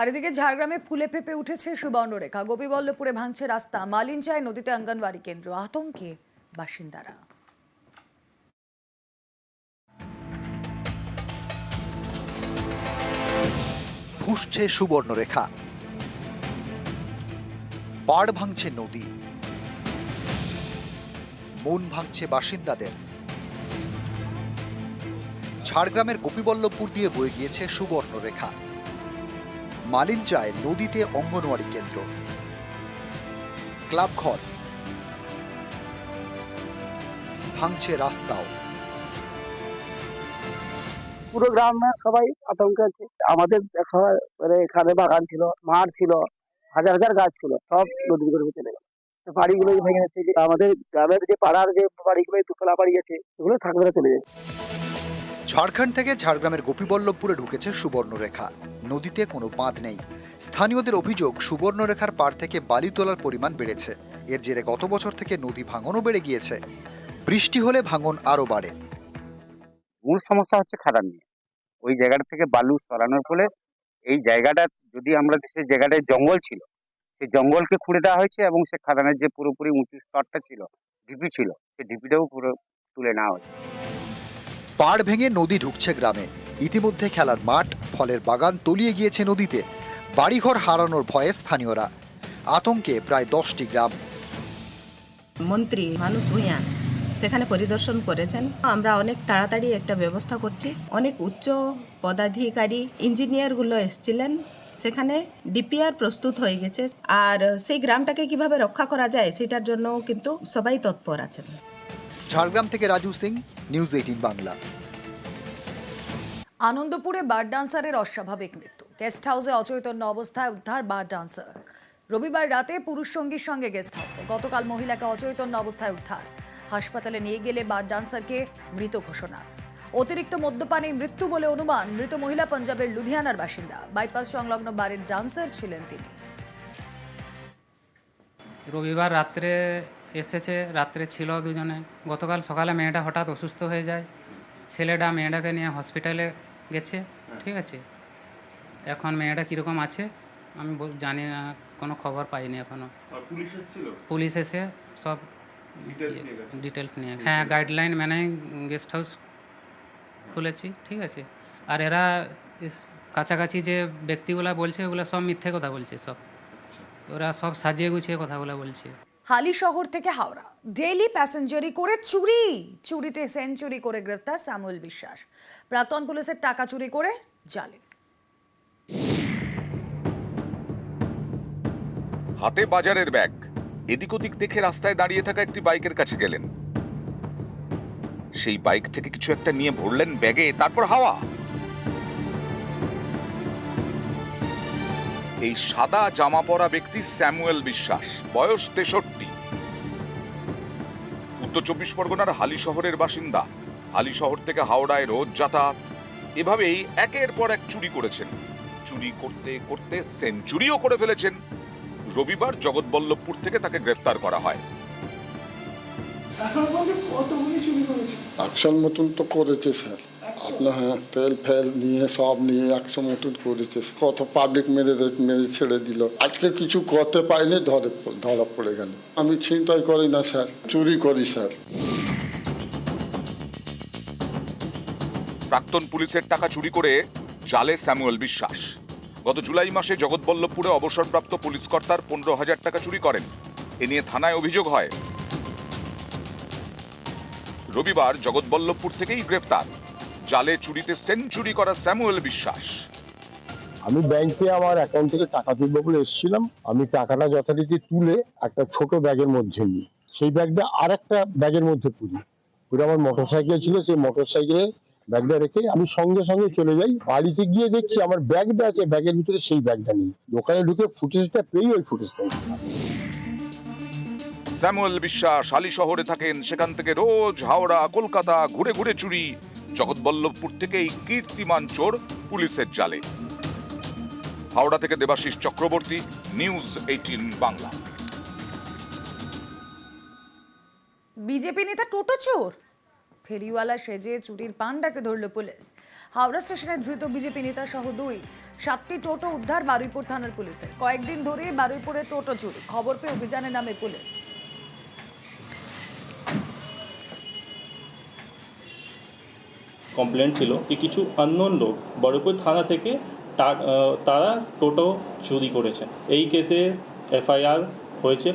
আর এদিকে ঝাড়গ্রামে ফুলে ফেপে উঠেছে সুবর্ণরেখা। গোপীবল্লভপুরে ভাঙছে রাস্তা। মালিনচায় নদীতে অঙ্গনওয়াড়ি কেন্দ্র। আতঙ্কে বাসিন্দারা। ফুসছে সুবর্ণরেখা। পাড় ভাঙছে নদী। মন ভাঙছে বাসিন্দাদের। ঝাড়গ্রামের গোপীবল্লভপুর দিয়ে বয়ে গিয়েছে সুবর্ণরেখা। মালিঞ্চায় নদীতে অঙ্গনওয়াড়ি কেন্দ্র। ক্লাব ঘর। ভাঙছে রাস্তাও। পুরো গ্রামে সবাই আতঙ্কে আছে। আমাদের দেখা মানে এখানে বাগান ছিল মাঠ ছিল হাজার হাজার গাছ ছিল সব নদীর করে চলে গেল বাড়িগুলো ভেঙে যাচ্ছে আমাদের গ্রামের যে পাড়ার যে বাড়িগুলো দুতলা বাড়ি আছে সেগুলো থাকবে চলে যাচ্ছে ঝাড়খণ্ড থেকে ঝাড়গ্রামের গোপীবল্লভপুরে ঢুকেছে সুবর্ণরেখা। নদীতে কোনো বাঁধ নেই। স্থানীয়দের অভিযোগ সুবর্ণরেখার পার থেকে বালি তোলার পরিমাণ বেড়েছে। এর জেরে গত বছর থেকে নদী ভাঙনও বেড়ে গিয়েছে। বৃষ্টি হলে ভাঙন আরও বাড়ে। মূল সমস্যা হচ্ছে খাদান নিয়ে। ওই জায়গাটা থেকে বালু সরানোর ফলে এই জায়গাটা যদি আমরা সেই জায়গাটায় জঙ্গল ছিল সেই জঙ্গলকে খুঁড়ে দেওয়া হয়েছে এবং সে খাদানের যে পুরোপুরি উঁচু স্তরটা ছিল ঢিপি ছিল সেই ঢিপিটাও পুরো তুলে নেওয়া হয়েছে। পাড় ভেঙে নদী ঢুকছে গ্রামে। ইতিমধ্যে খেলার মাঠ ফলের বাগান তলিয়ে গিয়েছে নদীতে। বাড়িঘর হারানোর ভয়ে স্থানীয়রা। আতঙ্কে প্রায় দশটি গ্রাম। মন্ত্রী মানুষ ভূঁইয়া সেখানে পরিদর্শন করেছেন। আমরা অনেক তাড়াতাড়ি একটা ব্যবস্থা করছি। অনেক উচ্চ পদাধিকারী ইঞ্জিনিয়ারগুলো এসেছিলেন। সেখানে ডিপিআর প্রস্তুত হয়ে গেছে। আর সেই গ্রামটাকে কীভাবে রক্ষা করা যায় সেটার জন্য কিন্তু সবাই তৎপর আছেন। ঝাড়গ্রাম থেকে রাজু সিং নিউজ এইটিন বাংলা। আনন্দপুরে বার ডান্সারের অস্বাভাবিক মৃত্যু। গেস্ট হাউসে অচৈতন্য অবস্থায় উদ্ধার বার ডান্সার। রবিবার রাতে পুরুষ সঙ্গীর সঙ্গে গেস্ট হাউসে। গতকাল মহিলাকে অচৈতন্য অবস্থায় উদ্ধার। হাসপাতালে নিয়ে গেলে বার ডান্সারকে মৃত ঘোষণা। অতিরিক্ত মদ্যপানে মৃত্যু বলে অনুমান মৃত মহিলা পাঞ্জাবের লুধিয়ানার বাসিন্দা। বাইপাস সংলগ্ন বারের ডান্সার ছিলেন তিনি। রবিবার রাত্রে এসেছে, রাত্রে ছিল দুজনে। গতকাল সকালে মেয়েটা হঠাৎ অসুস্থ হয়ে যায়। ছেলেটা মেয়েটাকে নিয়ে হসপিটালে গেছে ঠিক আছে? এখন মেয়েটা কীরকম আছে আমি জানি না কোনো খবর পাইনি এখনও। আর পুলিশ এসে সব? ডিটেলস নিয়ে হ্যাঁ গাইডলাইন মেনে গেস্ট হাউস খুলেছি ঠিক আছে? আর এরা কাছাকাছি যে ব্যক্তিগুলা বলছে ওগুলো সব মিথ্যে কথা বলছে সব। ওরা সব সাজিয়ে গুছিয়ে কথাগুলো বলছে। হালি শহর থেকে হাওড়া। ডেইলি প্যাসেঞ্জারি করে চুরি, চুরিতে সেঞ্চুরি করে গ্রেফতার স্যামুয়েল বিশ্বাস। প্রাক্তন পুলিশের টাকা চুরি করে জালে। হাতে বাজারের ব্যাগ। এদিক ওদিক দেখে রাস্তায় দাঁড়িয়ে থাকা একটি বাইকের কাছে গেলেন। সেই বাইক থেকে কিছু একটা নিয়ে ভরলেন ব্যাগে, তারপর হাওয়া। এই সাদা জামা পরা ব্যক্তি স্যামুয়েল বিশ্বাস বয়স তেষট্টি। উত্তর চব্বিশ পরগনার হালি শহরের বাসিন্দা। হালি শহর থেকে হাওড়ায় রোজ যাতায়াত। এভাবেই একের পর এক চুরি করেছেন। চুরি করতে করতে সেঞ্চুরিও করে ফেলেছেন। রবিবার জগৎবল্লভপুর থেকে তাকে গ্রেফতার করা হয়। একশোর মতন তো করেছে স্যার। আপনার হ্যাঁ তেল ফেল নিয়ে সব নিয়ে একশো মতন করেছে কত পাবলিক মেরে মেরে ছেড়ে দিল আজকে কিছু করতে পাইনি ধরে ধরা পড়ে গেল আমি ছিনতাই করি না স্যার চুরি করি স্যার প্রাক্তন পুলিশের টাকা চুরি করে জালে স্যামুয়েল বিশ্বাস। গত জুলাই মাসে জগৎবল্লভপুরে অবসরপ্রাপ্ত পুলিশ কর্তার পনেরো হাজার টাকা চুরি করেন। এ নিয়ে থানায় অভিযোগ হয়। রবিবার জগৎবল্লভপুর থেকেই গ্রেফতার জালে চুরিতে সেঞ্চুরি করা স্যামুয়েল বিশ্বাস। আমি ব্যাংকে আমার অ্যাকাউন্ট থেকে টাকা তুলবো বলে এসেছিলাম। আমি টাকাটা যথারীতি তুলে একটা ছোট ব্যাগের মধ্যে নিই। সেই ব্যাগটা আর একটা ব্যাগের মধ্যে পুরি পুরো আমার মোটর সাইকেল ছিল সেই মোটর সাইকেলে ব্যাগটা রেখে আমি সঙ্গে সঙ্গে চলে যাই। বাড়িতে গিয়ে দেখছি আমার ব্যাগটা আছে ব্যাগের ভিতরে সেই ব্যাগটা নেই। দোকানে ঢুকে ফুটেজটা পেয়ে ওই ফুটেজটা স্যামুয়েল বিশ্বাস আলী শহরে থাকেন। সেখান থেকে রোজ হাওড়া কলকাতা ঘুরে ঘুরে চুরি। জগৎবল্লভপুর থেকেই কীর্তিমান চোর পুলিশের জালে। হাওড়া থেকে Debashis Chakraborty, news eighteen Bangla. BJP নেতা টোটো চোর? ফেরিওয়ালা সেজে চুরির পান্ডাকে ধরল পুলিশ। হাওড়া স্টেশনে ধৃত বিজেপি নেতা সহ দুই। সাতটি টোটো উদ্ধার বারুইপুর থানার পুলিশের। কয়েকদিন ধরে বারুইপুরে টোটো চুরি। খবর পেয়ে অভিযানে নামে পুলিশ। কমপ্লেন ছিল কি কিছু আননোন লোক বড়পুর থানা থেকে তারা টোটো চুরি করেছে। এই কেসে এফআইআর হয়েছে।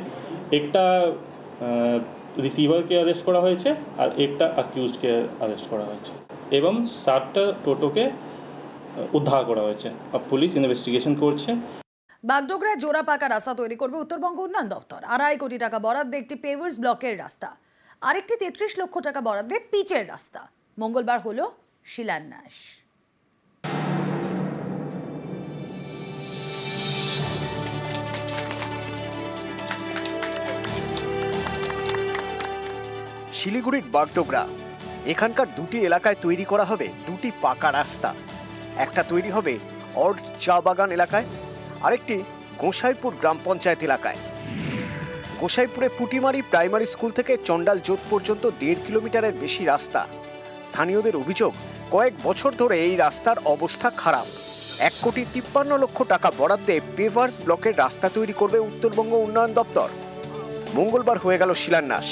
একটা রিসিভারকে অ্যারেস্ট করা হয়েছে আর একটা অ্যাকিউজকে অ্যারেস্ট করা হয়েছে এবং সাতটা টোটোকে উদ্ধার করা হয়েছে। আর পুলিশ ইনভেস্টিগেশন করছে। বাগডোগরায় জোড়া পাকা রাস্তা তৈরি করবে উত্তরবঙ্গ উন্নয়ন দফতর। আড়াই কোটি টাকা বরাদ্দে একটি পেভার্স ব্লকের রাস্তা। আরেকটি তেত্রিশ লক্ষ টাকা বরাদ্দে পিচের রাস্তা। মঙ্গলবার হলো শিলান্যাস। শিলিগুড়ির বাগডোগরা, এখানকার দুটি এলাকায় তৈরি করা হবে দুটি পাকা রাস্তা। একটা তৈরি হবে অর্ড চা বাগান এলাকায়, আরেকটি গোসাইপুর গ্রাম পঞ্চায়েত এলাকায়। গোসাইপুরে পুটিমারি প্রাইমারি স্কুল থেকে চন্ডাল জোত পর্যন্ত দেড় কিলোমিটারের বেশি রাস্তা। স্থানীয়দের অভিযোগ কয়েক বছর ধরে এই রাস্তার অবস্থা খারাপ এক কোটি তিপ্পান্ন লক্ষ টাকা বরাদ্দে পেভার্স ব্লকের রাস্তা তৈরি করবে উত্তরবঙ্গ উন্নয়ন দপ্তর মঙ্গলবার হয়ে গেল শিলান্যাস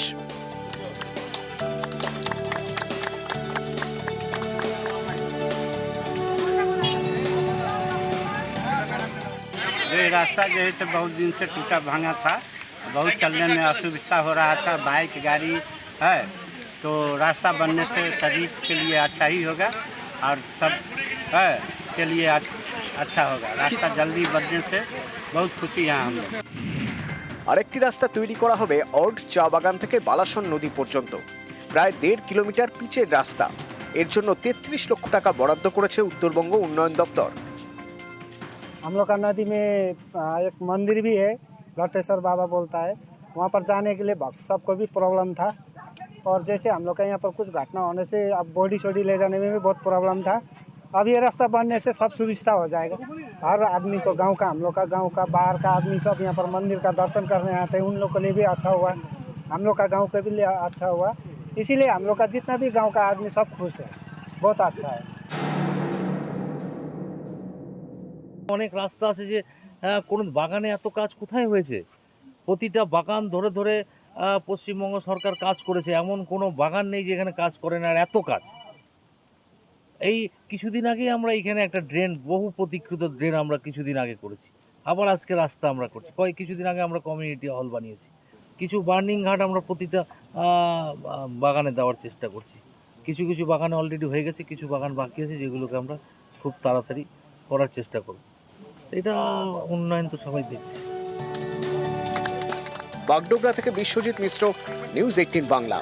ये रास्ता जो है तो बहुत दिन से टूटा भांगा था बहुत चलने में असुविधा हो रहा था बाइक गाड़ी है तो रास्ता बनने से शरीर के लिए अच्छा ही होगा और सब है के लिए अच- अच्छा होगा रास्ता जल्दी बनने से बहुत खुशी है हम लोग আরেকটি রাস্তা তৈরি করা হবে অর্ড চা বাগান থেকে বালাসন নদী পর্যন্ত প্রায় দেড় কিলোমিটার পিচের রাস্তা এর জন্য তেত্রিশ লক্ষ টাকা বরাদ্দ করেছে উত্তরবঙ্গ উন্নয়ন দপ্তর हम लोग का नदी में आ, एक मंदिर भी है लटेश्वर बाबा बोलता है वहाँ पर जाने के लिए भक्त सबको भी प्रॉब्लम था और जैसे हम लोग का यहाँ पर कुछ घटना होने से अब बॉडी शॉडी ले जाने में भी बहुत प्रॉब्लम था अब ये रास्ता बनने से सब सुविधा हो जाएगा हर आदमी को गांव का हम लोग का गांव का बाहर का आदमी सब यहाँ पर मंदिर का दर्शन करने आते हैं उन लोग के लिए भी अच्छा हुआ हम लोग का गांव के भी लिए अच्छा हुआ इसीलिए हम लोग का जितना भी गांव का आदमी सब खुश है बहुत अच्छा है অনেক রাস্তা আছে যে আহ, কোন বাগানে এত কাজ কোথায় হয়েছে প্রতিটা বাগান ধরে ধরে আহ, পশ্চিমবঙ্গ সরকার কাজ করেছে, এমন কোনো বাগান নেই যেখানে কাজ করে না, আর এত কাজ। এই কিছুদিন আগে আমরা এখানে একটা ড্রেন, বহু প্রতীক্ষিত ড্রেন আমরা কিছুদিন আগে করেছি। আবার আজকে রাস্তা আমরা করছি। কয়েক কিছুদিন আগে আমরা কমিউনিটি হল বানিয়েছি। কিছু বার্নিং ঘাট আমরা প্রতিটা বাগানে দেওয়ার চেষ্টা করছি। কিছু কিছু বাগানে অলরেডি হয়ে গেছে, কিছু বাগান বাকি আছে যেগুলোকে আমরা খুব তাড়াতাড়ি করার চেষ্টা করব। এটা উন্নয়ন তো সবাই দেখছে। বাগডোগরা থেকে বিশ্বজিৎ মিশ্র নিউজ এইটিন বাংলা।